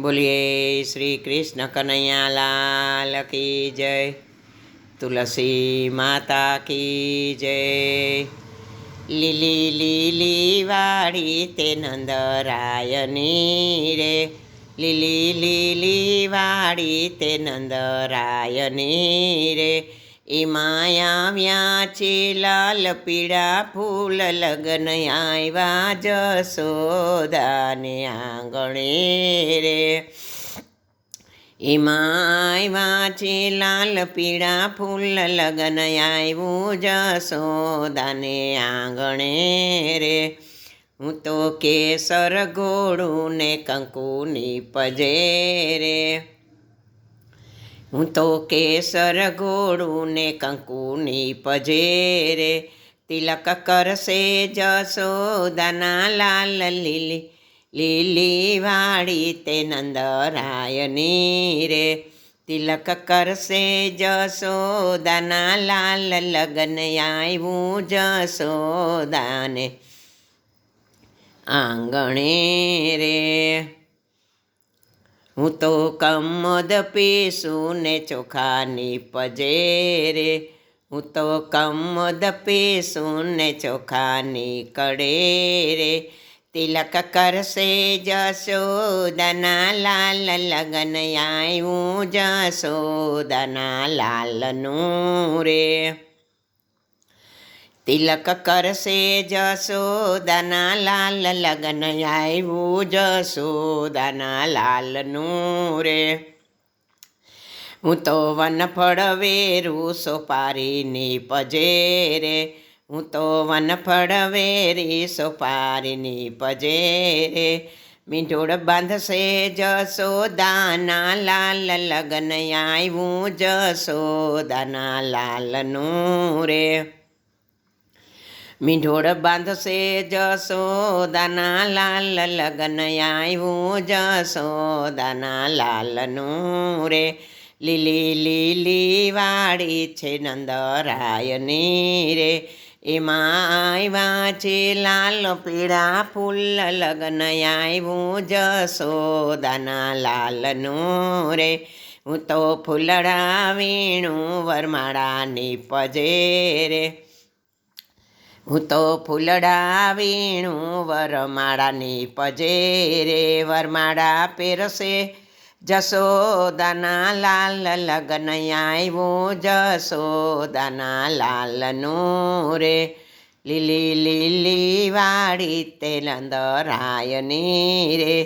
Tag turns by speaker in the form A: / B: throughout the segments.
A: બોલીએ, શ્રી કૃષ્ણ કનૈયાલાલ કી જય, તુલસી માતા કી જય. લીલી લીલી વાડી તે નંદરાયની રે. લીલી લીલી વાડી તે નંદરાયની રે. એ માયા છે, લાલ પીળા ફૂલ લગ્ન આવ્યા જસોદાને આંગણે રે. એમાં આવ્યા છે, લાલ પીળા ફૂલ લગ્ન આવ્યું જસોદાને આંગણે રે. હું તો કેસર ગોળું ને કંકુની પજે રે. હું તો કેસર ગોળું ને કંકુની પજેરે, તિલક કરશે જસોદાના લાલ લીલી લીલી વાળી તે નંદરાયની રે. તિલક કરશે જસોદાના લાલ લગ્ન આવ્યું જસોદાને આંગણે રે. હું તો કમોદ પીશું ને ચોખાની પજેરે. હું તો કમોદ પીશું ને ચોખાની કડેરે. તિલક કરશે જશોદના લાલ લગન આવ્યું જશોદના લાલનું રે તિલક કરશે જસોદાના લાલ લગ્ન આવ્યું જસોદાના લાલનું રે હું તો વન ફળવેરું સોપારીની પજેરે. હું તો વન ફળવેરી સોપારીની પજેરે. મીંઢોળ બાંધશે જસોદાના લાલ લગ્ન આવ્યું જશોદાના લાલનું રે મીંઢોળ બાંધશે જસોદાના લાલ લગન આવ્યું જસોદાના લાલનું રે. લીલી લીલી વાડી છે નંદરાયની રે. એમાં આવ્યા છે લાલ પીળા ફૂલ લગન આવ્યું જસોદાના લાલનું રે. હું તો ફૂલડા વીણું વરમાળાની પજે રે. હું તો ફૂલડા વીણું, વરમાળાની પજે રે વરમાળા પહેરશે જસોદાના લાલ લગ્ન આવ્યું જસોદાના લાલનું રે લીલી લીલી વાળી તે લંદરાયની રે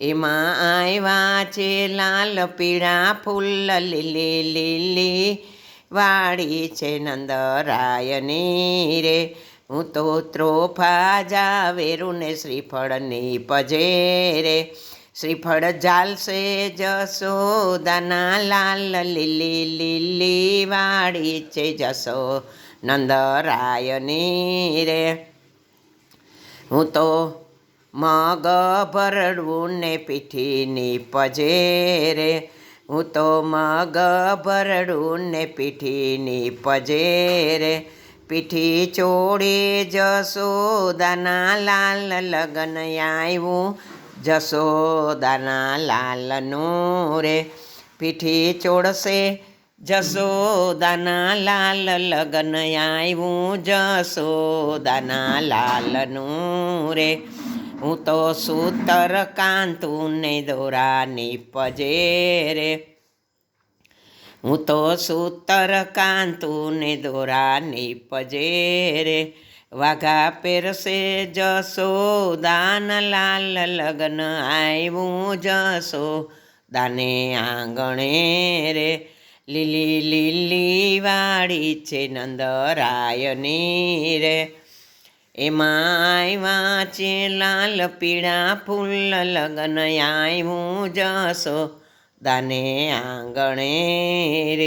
A: એમાં આવ્યા છે લાલ પીળા ફૂલ, લીલી લીલી વાળી છે નંદરાયની રે હું તો ત્રોફા જા વેરુને શ્રીફળની પજેરે. શ્રીફળ જાલશે જસોદાના લાલ લીલી લીલી વાડી છે જસો નંદરાયની રે. હું તો મગ ભરડવું ને પીઠીની પજેરે. હું તો મગ ભરડું ને પીઠીની પજેરે. પીઠી ચોડી જસોદાના લાલ લગન આવ્યું જસોદાના લાલનું રે પીઠી ચોડશે. જસોદાના લાલ લગન આવ્યું જસોદાના લાલનું રે હું તો સૂતર કાંતું ને દોરાની પજેરે. હું તો સૂતર કાંતું ને દોરાની પજેરે, વાઘા પેરસે જસો દાન લાલ લગ્ન આવ્યું જસો દાને આંગણે રે, લીલી લીલી વાડી છે નંદરાયની રે. એમાં આવ્યા છે લાલ પીળા ફૂલ લગ્ન આવ્યું જસો દાને આંગણે રે